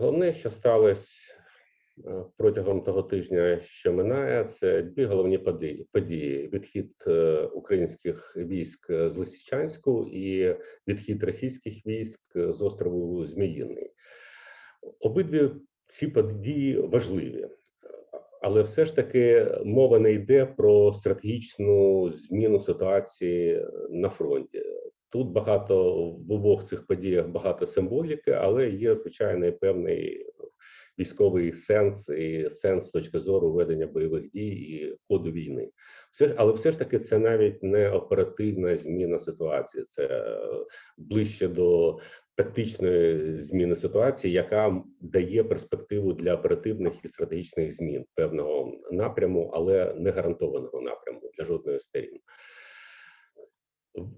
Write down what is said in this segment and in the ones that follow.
Головне, що сталося е, протягом того тижня, що минає, це дві головні події: відхід е, українських військ з Лисичанську і відхід російських військ з острову Зміїний. Обидві ці події важливі, але все ж таки мова не йде про стратегічну зміну ситуації на фронті. Тут багато в обох цих подіях багато символіки, але є звичайно певний військовий сенс і сенс з точки зору ведення бойових дій і ходу війни. Все але все ж таки це навіть не оперативна зміна ситуації, це ближче до тактичної зміни ситуації, яка дає перспективу для оперативних і стратегічних змін певного напряму, але не гарантованого напряму для жодної сторін.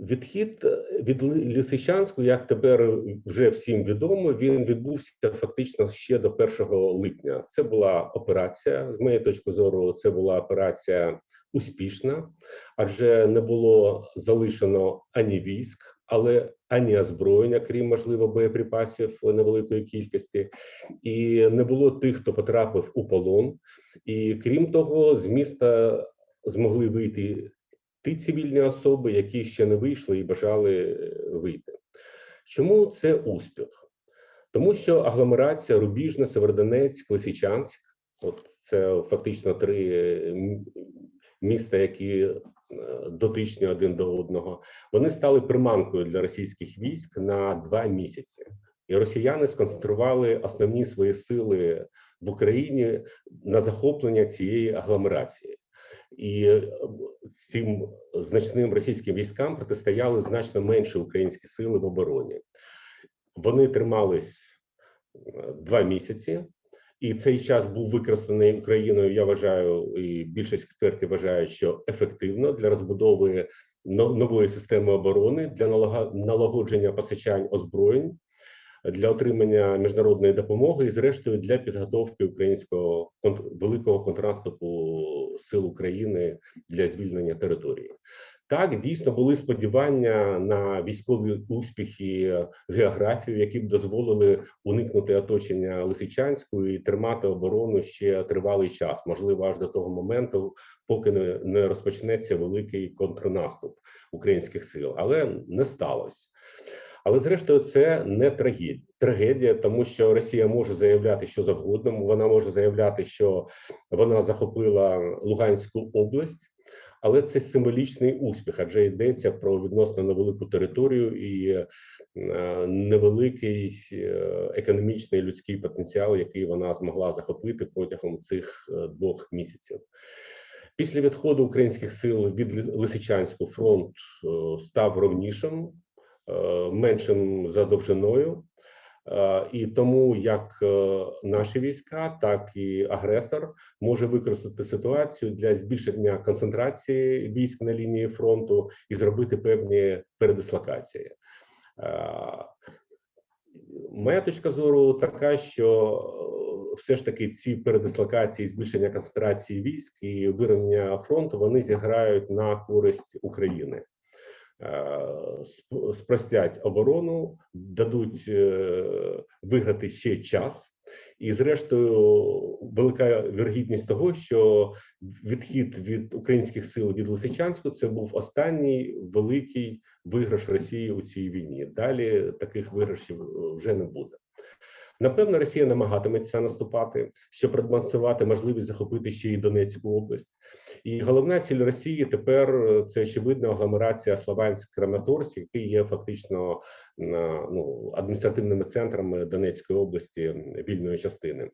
Відхід від Лисичанську, як тепер вже всім відомо, він відбувся фактично ще до 1 липня. Це була операція. З моєї точки зору, це була операція успішна, адже не було залишено ані військ, але ані озброєння, крім можливо, боєприпасів невеликої кількості, і не було тих, хто потрапив у полон. І крім того, з міста змогли вийти ті цивільні особи, які ще не вийшли і бажали е, вийти. Чому це успіх? Тому що агломерація Рубіжна, Северодонецьк, Лисичанськ от це фактично три е, міста, які е, дотичні один до одного, вони стали приманкою для російських військ на два місяці. І росіяни сконцентрували основні свої сили в Україні на захоплення цієї агломерації і е, цим значним російським військам протистояли значно менше українські сили в обороні. Вони тримались е, два місяці, і цей час був використаний Україною. Я вважаю, і більшість експертів вважають, що ефективно для розбудови нової системи оборони для налагодження постачань озброєнь для отримання міжнародної допомоги і, зрештою, для підготовки українського великого контрнаступу сил України для звільнення території. Так, дійсно були сподівання на військові успіхи географію, які б дозволили уникнути оточення Лисичанську і тримати оборону ще тривалий час, можливо, аж до того моменту, поки не розпочнеться великий контрнаступ українських сил, але не сталося. Але зрештою, це не трагедія, трагедія, тому що Росія може заявляти що завгодно. Вона може заявляти, що вона захопила Луганську область, але це символічний успіх, адже йдеться про відносно невелику територію і е, невеликий е, економічний людський потенціал, який вона змогла захопити протягом цих е, двох місяців. Після відходу українських сил від Лисичанського фронт став ровнішим. Е, меншим за довжиною, е, і тому як е, наші війська, так і агресор може використати ситуацію для збільшення концентрації військ на лінії фронту і зробити певні передислокації. Моя точка зору така, що все ж таки ці передислокації, збільшення концентрації військ і вирівняння фронту вони зіграють на користь України. Е, спростять оборону, дадуть е, виграти ще час, і, зрештою, велика вірогідність того, що відхід від українських сил від Лисичанську це був останній великий виграш Росії у цій війні. Далі таких виграшів вже не буде. Напевно, Росія намагатиметься наступати, щоб продемонструвати можливість захопити ще й Донецьку область. І головна ціль Росії тепер е, це очевидна агломерація Слованськ Краматорськ, який є фактично ну, адміністративними центрами Донецької області вільної частини.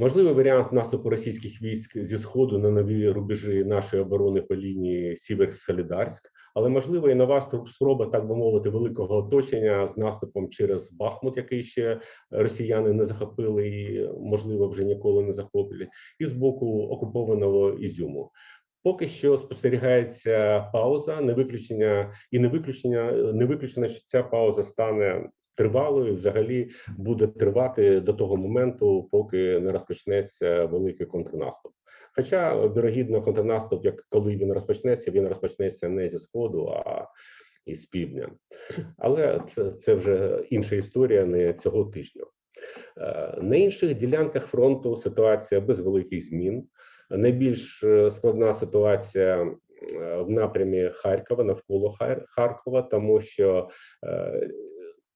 Можливий варіант наступу російських військ зі сходу на нові рубежі нашої оборони по лінії Сіверськ-Солідарськ, але можливо і нова спроба, так би мовити, великого оточення з наступом через Бахмут, який ще росіяни не захопили, і можливо вже ніколи не захоплять, і з боку окупованого Ізюму. Поки що спостерігається пауза, не виключення і не виключення, не виключено, що ця пауза стане тривалою, взагалі буде тривати до того моменту, поки не розпочнеться великий контрнаступ. Хоча вірогідно, контрнаступ, як коли він розпочнеться, він розпочнеться не зі сходу, а із півдня. Але це, це вже інша історія не цього тижня. Е, На інших ділянках фронту ситуація без великих змін. Найбільш е, складна ситуація е, в напрямі Харкова навколо Харкова, тому що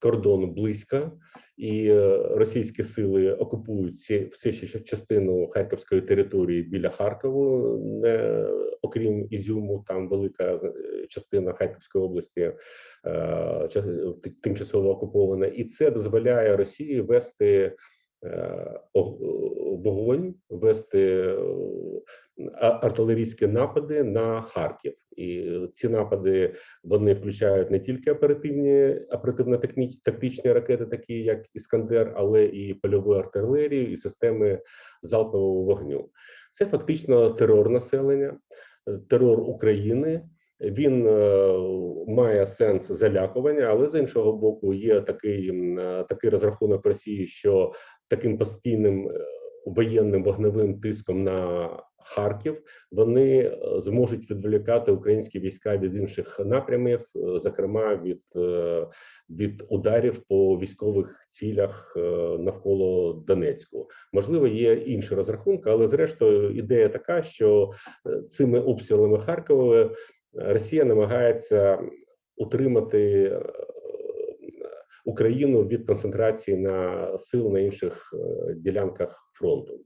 е, кордон близько, і е, російські сили окупують ці все ще частину харківської території біля Харкову, не окрім Ізюму, там велика е, частина Харківської області е, тимчасово окупована, і це дозволяє Росії вести вогонь, вести е, артилерійські напади на Харків. І ці напади вони включають не тільки оперативні оперативно-тактичні ракети, такі як Іскандер, але і польову артилерію, і системи залпового вогню. Це фактично терор населення, е, терор України. Він е, має сенс залякування, але з іншого боку, є такий, е, такий розрахунок Росії, що таким постійним е, воєнним вогневим тиском на Харків вони е, зможуть відволікати українські війська від інших напрямів, е, зокрема від, від ударів по військових цілях навколо Донецьку. Можливо, є інші розрахунки, але зрештою ідея така, що цими обстрілами Харкова Росія намагається утримати Україну від концентрації на сил на інших е, ділянках фронту.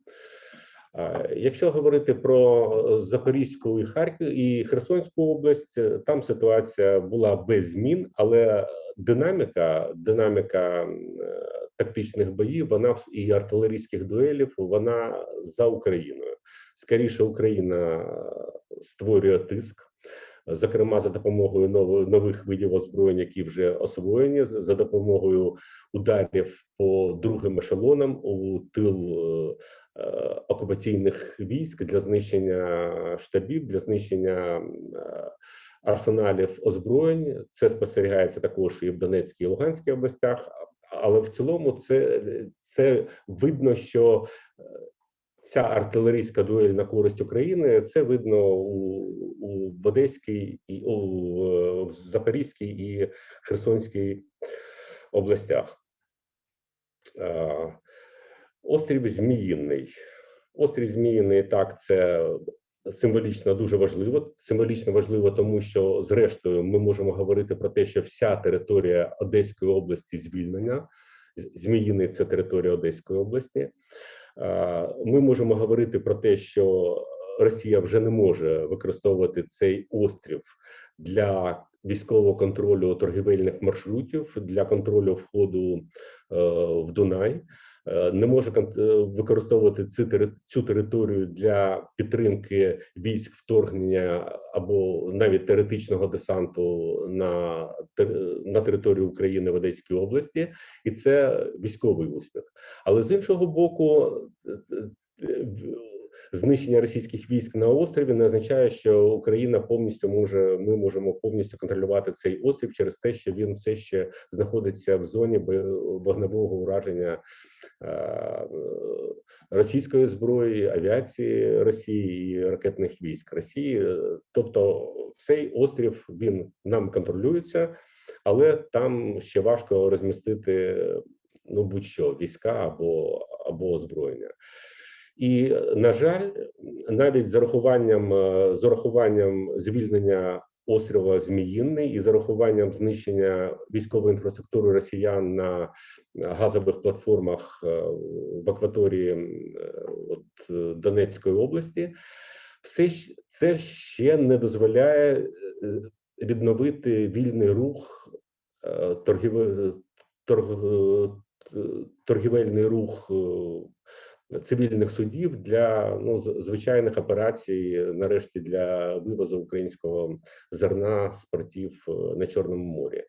Якщо говорити про Запорізьку і Харків і Херсонську область, е, там ситуація була без змін, але динаміка, динаміка е, тактичних боїв, вона і артилерійських дуелів, вона за Україною. Скоріше Україна створює тиск. Зокрема, за допомогою нових видів озброєнь, які вже освоєні, за допомогою ударів по другим ешелонам у тил е, е, окупаційних військ для знищення штабів, для знищення е, арсеналів озброєнь. Це спостерігається також і в Донецькій і Луганській областях. Але в цілому це, це видно, що ця артилерійська дуель на користь України це видно у, у Одеській і у е, Запорізькій і Херсонській областях. Е, Острів Зміїний. Острів Зміїний так, це символічно дуже важливо. Символічно важливо, тому що, зрештою, ми можемо говорити про те, що вся територія Одеської області звільнена. Зміїний це територія Одеської області. Е, Ми можемо говорити про те, що Росія вже не може використовувати цей острів для військового контролю торгівельних маршрутів, для контролю входу е, в Дунай. Е, Не може е, використовувати цю, територію для підтримки військ вторгнення або навіть теоретичного десанту на, на територію України в Одеській області, і це військовий успіх. Але з іншого боку, знищення російських військ на острові не означає, що Україна повністю може, ми можемо повністю контролювати цей острів через те, що він все ще знаходиться в зоні вогневого ураження е, російської зброї, авіації Росії і ракетних військ Росії. Тобто, цей острів він нам контролюється, але там ще важко розмістити ну будь-що війська або або озброєння. І на жаль, навіть з урахуванням е, з урахуванням звільнення острова Зміїний і з урахуванням знищення військової інфраструктури росіян на газових платформах е, в акваторії е, от, е, Донецької області, все це ще не дозволяє е, відновити вільний рух е, торгіве- торг, е, торгівельний рух е, цивільних судів для ну звичайних операцій, нарешті для вивозу українського зерна з портів е, на Чорному морі.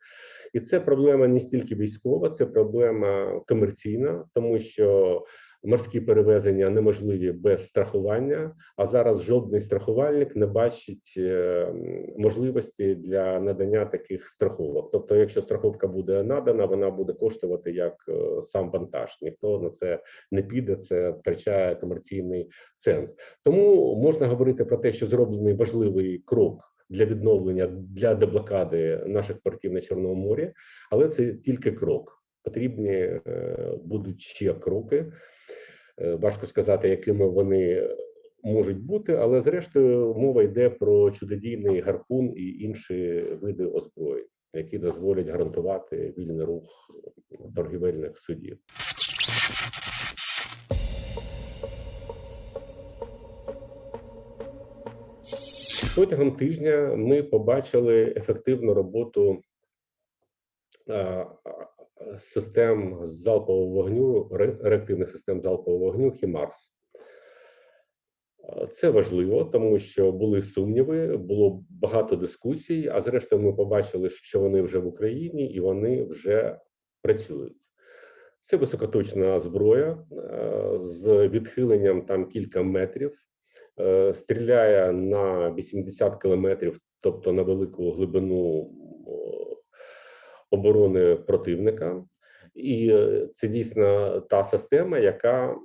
І це проблема не стільки військова, це проблема комерційна, тому що морські перевезення неможливі без страхування. А зараз жодний страхувальник не бачить е, можливості для надання таких страховок. Тобто, якщо страховка буде надана, вона буде коштувати як е, сам вантаж. Ніхто на це не піде, це втрачає комерційний сенс. Тому можна говорити про те, що зроблений важливий крок для відновлення для деблокади наших портів на Чорному морі, але це тільки крок. Потрібні е, будуть ще кроки. Е, Важко сказати, якими вони можуть бути, але зрештою мова йде про чудодійний гарпун і інші види озброєнь, які дозволять гарантувати вільний рух торгівельних судів. Протягом тижня ми побачили ефективну роботу систем залпового вогню, реактивних систем залпового вогню «Хімарс». Це важливо, тому що були сумніви, було багато дискусій. А зрештою, ми побачили, що вони вже в Україні і вони вже працюють. Це високоточна зброя з відхиленням там кілька метрів, е, стріляє на 80 кілометрів, тобто на велику глибину оборони противника. І е, це дійсно та система, яка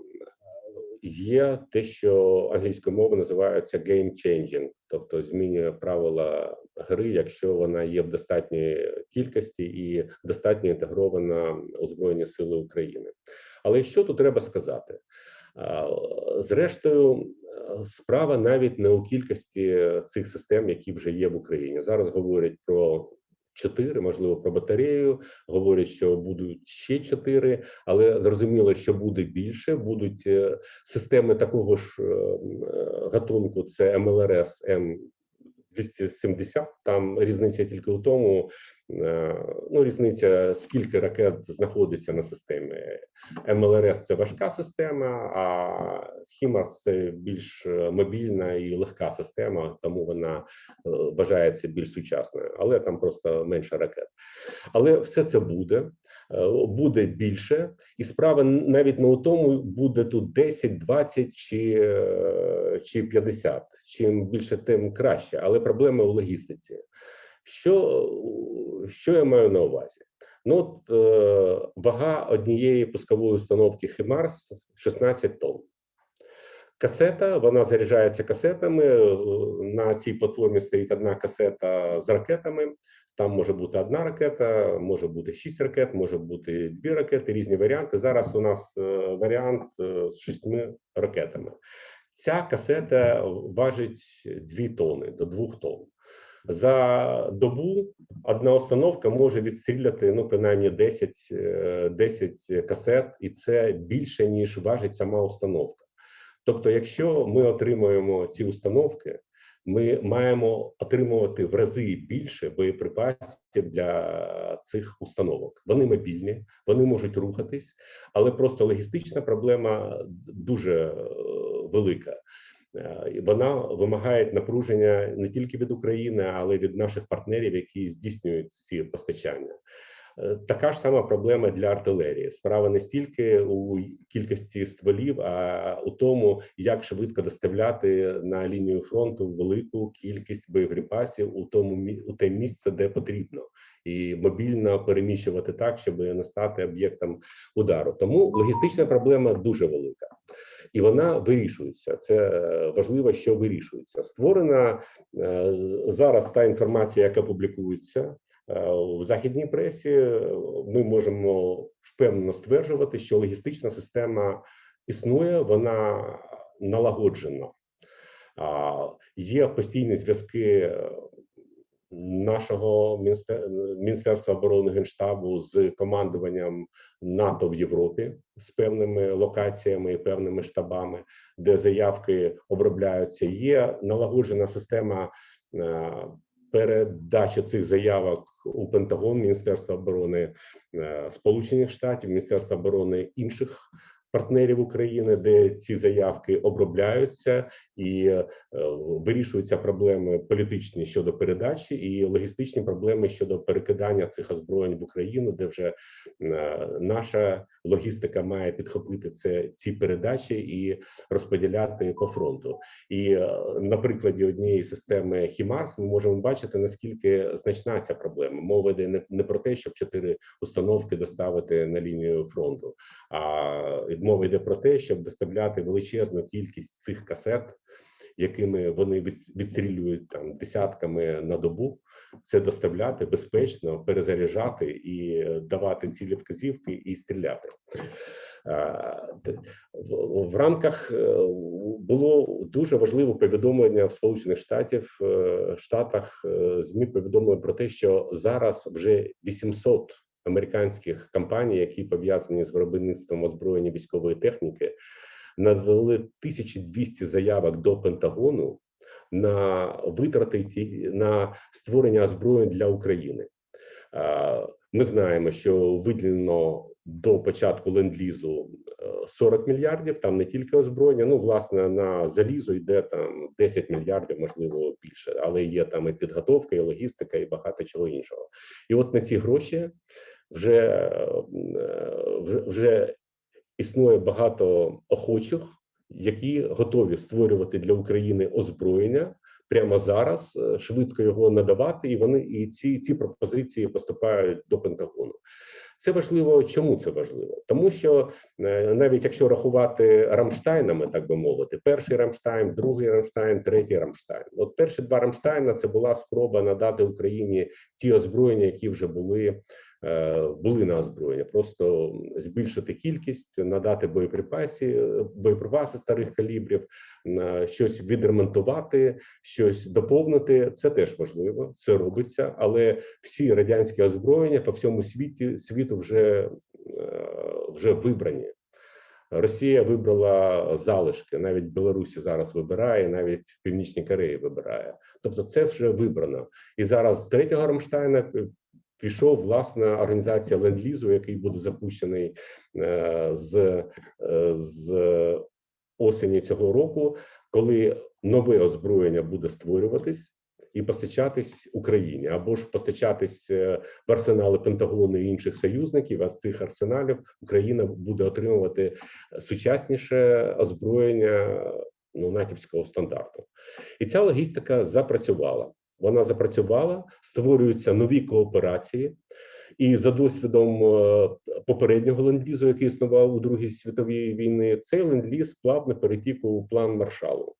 є те, що англійською мовою називається game changing, тобто змінює правила гри, якщо вона є в достатній кількості і достатньо інтегрована у Збройні Сили України. Але що тут треба сказати? Зрештою, е, справа навіть не у кількості цих систем, які вже є в Україні. Зараз говорять про чотири, можливо, про батарею. Говорять, що будуть ще чотири, але зрозуміло, що буде більше. Будуть е, системи такого ж е, гатунку. Це МЛРС М. 270, там різниця тільки у тому, ну різниця скільки ракет знаходиться на системі. МЛРС це важка система, а Хімарс це більш е, мобільна і легка система, тому вона е, вважається більш сучасною, але там просто менше ракет. Але все це буде. е, Буде більше, і справа навіть не у тому, буде тут 10, 20 чи, е, чи 50. Чим більше, тим краще. Але проблема у логістиці. Що, що я маю на увазі? Ну, от, е, вага однієї пускової установки Химарс 16 тонн. Касета, вона заряджається касетами. е, На цій платформі стоїть одна касета з ракетами. Там може бути одна ракета, може бути шість ракет, може бути дві ракети, різні варіанти. Зараз у нас е, варіант е, з шістьми ракетами. Ця касета важить 2 тони до 2 тонн. За добу одна установка може відстріляти ну принаймні 10, е, 10 касет, і це більше ніж важить сама установка. Тобто, якщо ми отримуємо ці установки, ми маємо отримувати в рази більше боєприпасів для цих установок. Вони мобільні, вони можуть рухатись, але просто логістична проблема дуже е, велика. Е, Вона вимагає напруження не тільки від України, але й від наших партнерів, які здійснюють ці постачання. Е, Така ж сама проблема для артилерії. Справа не стільки у кількості стволів, а у тому, як швидко доставляти на лінію фронту велику кількість боєприпасів у тому у те місце, де потрібно, і мобільно переміщувати так, щоб не стати об'єктом удару. Тому логістична проблема дуже велика. І вона вирішується. Це е, важливо, що вирішується. Створена е, зараз та інформація, яка публікується е, в західній пресі. Ми можемо впевнено стверджувати, що логістична система існує, вона налагоджена. Є постійні зв'язки нашого Міністерства оборони Генштабу з командуванням НАТО в Європі з певними локаціями і певними штабами, де заявки обробляються. Є налагоджена система е, передачі цих заявок у Пентагон, Міністерство оборони е, Сполучених Штатів, Міністерство оборони інших партнерів України, де ці заявки обробляються і е, вирішуються проблеми політичні щодо передачі і логістичні проблеми щодо перекидання цих озброєнь в Україну, де вже е, наша логістика має підхопити це ці передачі і розподіляти по фронту. І е, на прикладі однієї системи Хімарс ми можемо бачити наскільки значна ця проблема. Мова йде не, не про те, щоб чотири установки доставити на лінію фронту, а мова йде про те, щоб доставляти величезну кількість цих касет якими вони відстрілюють там десятками на добу, це доставляти безпечно, перезаряджати і давати цілі вказівки і стріляти. Е, В рамках е, було дуже важливе повідомлення в Сполучених Штатів е, Штатах е, змі повідомили про те, що зараз вже 800 американських компаній, які пов'язані з виробництвом озброєння військової техніки, надали 1200 заявок до Пентагону на витрати на створення озброєнь для України. Е, Ми знаємо, що виділено до початку ленд-лізу е, 40 мільярдів. Там не тільки озброєння. Ну, власне, на залізо йде там 10 мільярдів, можливо, більше, але є там і підготовка, і логістика, і багато чого іншого. І от на ці гроші вже, е, вже, вже існує багато охочих, які готові створювати для України озброєння прямо зараз, е, швидко його надавати, і вони і ці, ці пропозиції поступають до Пентагону. Це важливо. Чому це важливо? Тому що е, навіть якщо рахувати Рамштайнами, так би мовити, перший Рамштайн, другий Рамштайн, третій Рамштайн. От перші два Рамштайна це була спроба надати Україні ті озброєння, які вже були. Е, Були на озброєння, просто збільшити кількість, надати боєприпаси, боєприпаси старих калібрів, щось відремонтувати, щось доповнити. Це теж важливо, це робиться, але всі радянські озброєння по всьому світі світу вже, е, вже вибрані. Росія вибрала залишки, навіть Білорусі зараз вибирає, навіть Північній Кореї вибирає. Тобто, це вже вибрано. І зараз з третього Рамштайна пішов власна організація ленд-лізу, який буде запущений е, з, е, з осені цього року, коли нове озброєння буде створюватись. І постачатись Україні або ж постачатись е, в арсенали Пентагону і інших союзників. А з цих арсеналів Україна буде отримувати сучасніше озброєння ну, натівського стандарту. І ця логістика запрацювала. Вона запрацювала, створюються нові кооперації. І за досвідом е, попереднього ленд-лізу, який існував у Другій світовій війни, цей ленд-ліз плавно перетік у план Маршалу.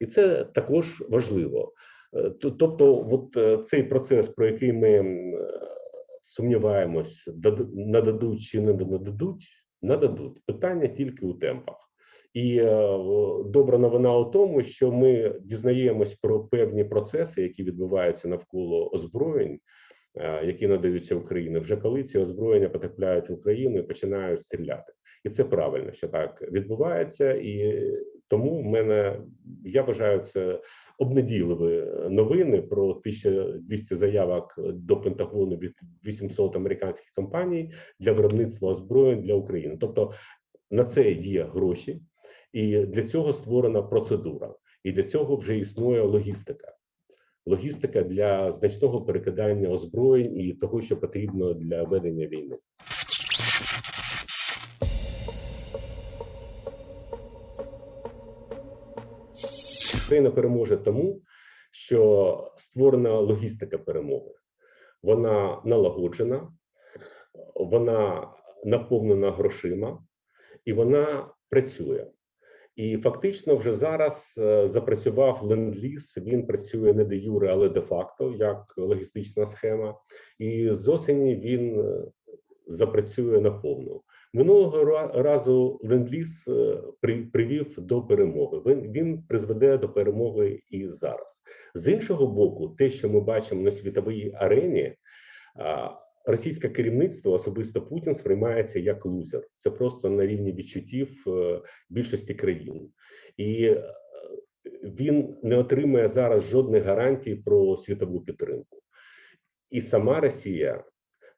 І це також важливо. Е, Тобто, от е, цей процес, про який ми сумніваємось, нададуть чи не нададуть, нададуть. Питання тільки у темпах. І е, добра новина у тому, що ми дізнаємось про певні процеси, які відбуваються навколо озброєнь, е, які надаються Україні, вже коли ці озброєння потрапляють в Україну і починають стріляти. І це правильно, що так відбувається, і тому в мене я вважаю це обнадійливі новини про 1200 заявок до Пентагону від 800 американських компаній для виробництва озброєнь для України. Тобто на це є гроші, і для цього створена процедура, і для цього вже існує логістика. Логістика для значного перекидання озброєнь і того, що потрібно для ведення війни. Україна переможе тому, що створена логістика перемоги. Вона налагоджена, вона наповнена грошима і вона працює. І фактично вже зараз е, запрацював ленд-ліз. Він працює не де юре, але де факто як логістична схема. І з осені він е, запрацює наповну. Минулого разу ленд-ліз е, при- привів до перемоги. Він, він призведе до перемоги і зараз. З іншого боку, те, що ми бачимо на світовій арені, російське керівництво, особисто Путін, сприймається як лузер. Це просто на рівні відчуттів е, більшості країн, і е, він не отримує зараз жодних гарантій про світову підтримку. І сама Росія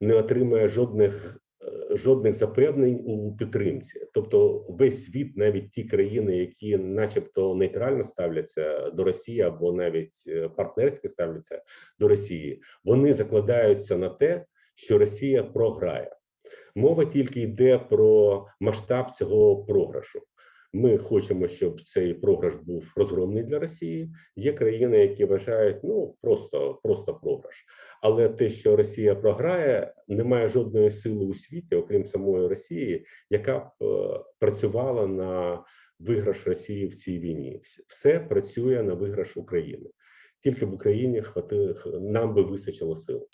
не отримує жодних е, жодних запевнень у підтримці. Тобто, весь світ, навіть ті країни, які, начебто, нейтрально ставляться до Росії або навіть партнерськи ставляться до Росії, вони закладаються на те, що Росія програє. Мова тільки йде про масштаб цього програшу. Ми хочемо, щоб цей програш був розгромний для Росії. Є країни, які вважають ну просто, просто програш. Але те, що Росія програє, немає жодної сили у світі, окрім самої Росії, яка б е, працювала на виграш Росії в цій війні. Вс- Все працює на виграш України. Тільки в Україні хвати нам би вистачило сил.